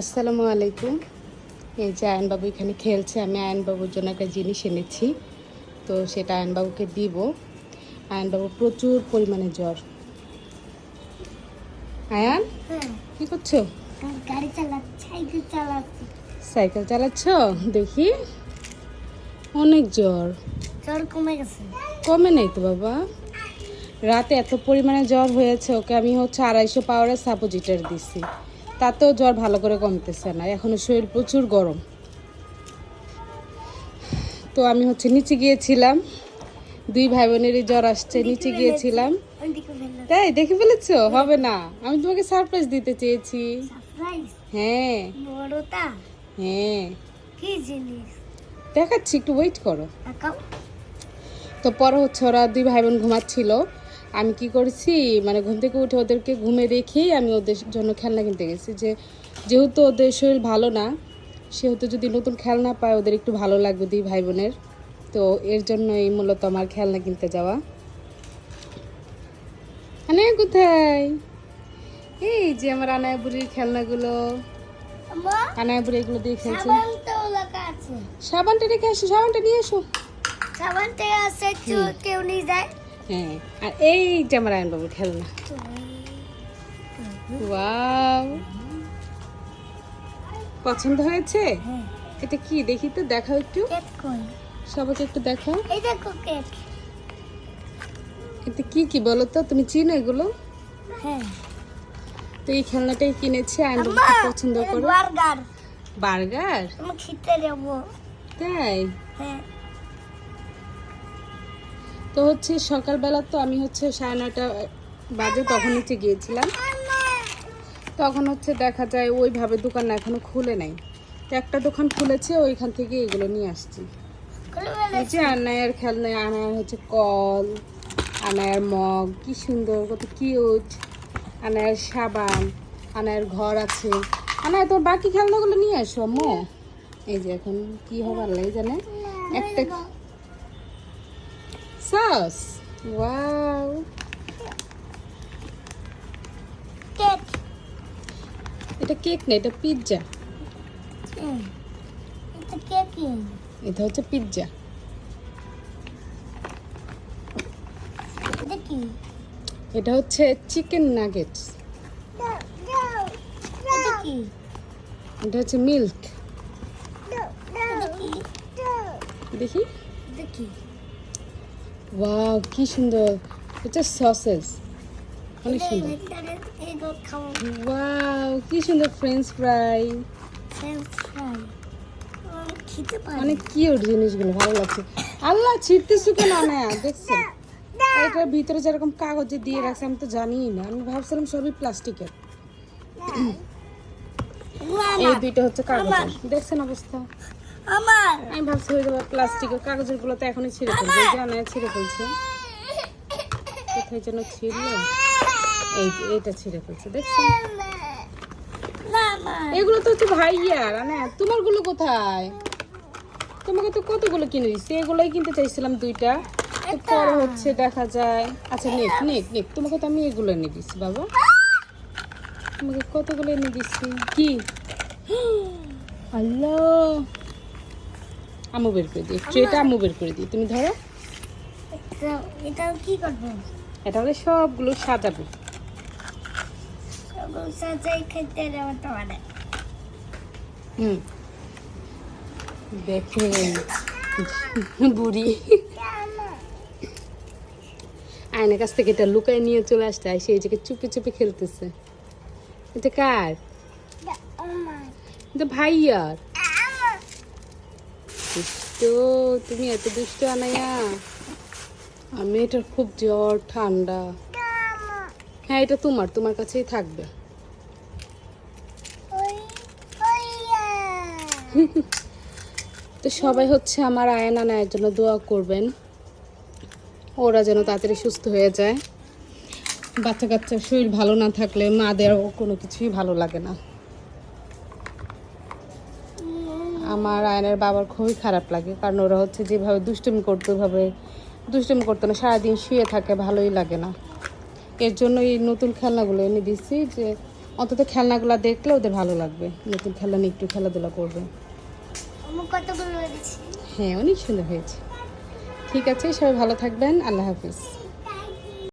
আসসালামু আলাইকুম। এই যে আয়নবাবু এখানে খেলছে আমি আয়নবাবুর জন্য একটা জিনিস এনেছি। তো সেটা আয়নবাবুকে দিব। আয়নবাবু প্রচুর পরিমাণে জ্বর। আয়ান হ্যাঁ। কি করছ? গাড়ি সাইকেল চালাচ্ছি। সাইকেল চালাচ্ছ? দেখি। অনেক জ্বর। জ্বর কমে গেছে। কমে নেই তো বাবা। রাতে এত পরিমাণে জ্বর হয়েছে ওকে আমি হচ্ছে আড়াইশো পাওয়ারের সাপোজিটার দিছি। তাতেও জ্বর ভালো করে কমতেছে না। এখনও শরীর প্রচুর গরম। তো আমি হচ্ছে নিচে গিয়েছিলাম। দুই ভাই বোনেরই জ্বর আসছে নিচে গিয়েছিলাম। তাই? দেখে ফেলেছো? হবে না। আমি তোমাকে সারপ্রাইজ দিতে চেয়েছি। হ্যাঁ। হ্যাঁ। দেখাচ্ছি একটু ওয়েট করো। তো পরে হচ্ছে ওরা দুই ভাই বোন ঘুমাচ্ছিল। আমি কি করেছি মানে ঘুম থেকে উঠে ওদেরকে ঘুমে রেখেই আমি ওদের জন্য খেলনা কিনতে গেছি যে যেহেতু ওদের শরীর ভালো না সেহেতু যদি নতুন খেলনা পায় ওদের একটু ভালো লাগবে দুই ভাই বোনের তো এর জন্যই মূলত আমার খেলনা কিনতে যাওয়া। আনে কোথায়? এই যে আমার আনায় বুড়ির খেলনাগুলো। আনায় বুড়ি এগুলো দিয়ে খেলছে। সাবানটা রেখে আসো সাবানটা নিয়ে এসো। সাবান থেকে আছে কেউ নিয়ে যায়। হ্যাঁ আর এই যে আমার আয়নবাবুর খেলনা। ওয়াও। পছন্দ হয়েছে? হ্যাঁ। এটা কি? দেখি তো দেখাও একটু। সবাইকে একটু দেখাও। এই দেখো কেক এটা কি কি বলো তো? তুমি চিনো এগুলো? হ্যাঁ। তো এই খেলনাটাই কিনেছি আম্মা পছন্দ করো। বার্গার। বার্গার? আমি খেতে যাব তাই? হ্যাঁ। তো হচ্ছে সকালবেলা তো আমি হচ্ছে সাড়ে নয়টা বাজে তখন হচ্ছে গিয়েছিলাম। তখন হচ্ছে দেখা যায় ওইভাবে দোকান এখনও খুলে নাই। তো একটা দোকান খুলেছে, ওইখান থেকে এগুলো নিয়ে আসছি। যে আনায়ের খেলনা, আনায়ের হচ্ছে কল, আনায়ের মগ, কি সুন্দর, কত কিউট আনায়ের সাবান, আনায়ের ঘর আছে। আনায় তোর বাকি খেলনাগুলো নিয়ে আসো, আম্মু। এই যে এখন কি হবে আল্লাহ জানে। একটা সস ওয়াও কেক এটা কেক না এটা পিৎজা এটা কেকই এটা হচ্ছে পিৎজা এটা কি এটা হচ্ছে চিকেন নাগেটস এটা কি এটা হচ্ছে মিল্ক দেখি? কি ওয়াও কি সুন্দর। এটা সসেস অনেক সুন্দর। ওয়াও কি সুন্দর ফ্রেঞ্চ ফ্রাই অনেক কিউট জিনিসগুলো ভালো লাগছে। আল্লাহ ছিটতেছু কেন না দেখছেন এটার ভিতরে যেরকম কাগজে দিয়ে রাখছে আমি তো জানিই না। আমি ভাবছিলাম সবই প্লাস্টিকের। এই দুইটা হচ্ছে কাগজ দেখছেন অবস্থা? আমার। আমি ভাবছি যাবে প্লাস্টিকের কাগজেরগুলো তো এখনই ছিঁড়ে ফেলছে এই ছিঁড়ে ফেলছে। কোথায় যেন ছিঁড়লো? এই যে এইটা ছিঁড়ে ফেলছে দেখছেন? না এগুলো তো হচ্ছে ভাইয়ার আনে তোমারগুলো কোথায়? তোমাকে তো কতগুলো কিনে দিচ্ছি এগুলোই কিনতে চাইছিলাম দুইটা। পরে হচ্ছে দেখা যায়। আচ্ছা নেক নেক নেক তোমাকে তো আমি এগুলো এনে দিচ্ছি বাবা। তোমাকে কতগুলো এনে দিচ্ছি কি? আল্লাহ! আমু বের করে দিই। ট্রেটা আমু বের করে দিই। তুমি ধরো। এটা- এটা কি করব? এটা হলে সবগুলো সাজাবে। সাজাই খেতে যাব হুম। দেখেন বুড়ি। আয়নার কাছ থেকে এটা লুকায় নিয়ে চলে আসতে হয় সেই জায়গায় চুপে চুপে খেলতেছে। এটা কার? এটা ভাইয়ার। দুষ্ট, তুমি এত দুষ্ট আনাইয়া? আর মেয়েটার খুব জ্বর, ঠান্ডা। হ্যাঁ এটা তোমার তোমার কাছেই থাকবে। তো সবাই হচ্ছে আমার আয়ন আনায়ের জন্য দোয়া করবেন। ওরা যেন তাড়াতাড়ি সুস্থ হয়ে যায়। বাচ্চা কাচ্চার শরীর ভালো না থাকলে মাদেরও কোনো কিছুই ভালো লাগে না। আমার আয়নের বাবার খুবই খারাপ লাগে কারণ ওরা হচ্ছে যেভাবে দুষ্টুমি করতো ওইভাবে দুষ্টুমি করতো না সারাদিন শুয়ে থাকে ভালোই লাগে না। এর জন্য এই নতুন খেলনাগুলো এনে দিচ্ছি যে অন্তত খেলনাগুলো দেখলে ওদের ভালো লাগবে নতুন খেলনা নিয়ে একটু খেলাধুলা করবে। হ্যাঁ অনেক সুন্দর হয়েছে। ঠিক আছে সবাই ভালো থাকবেন আল্লাহ হাফিজ।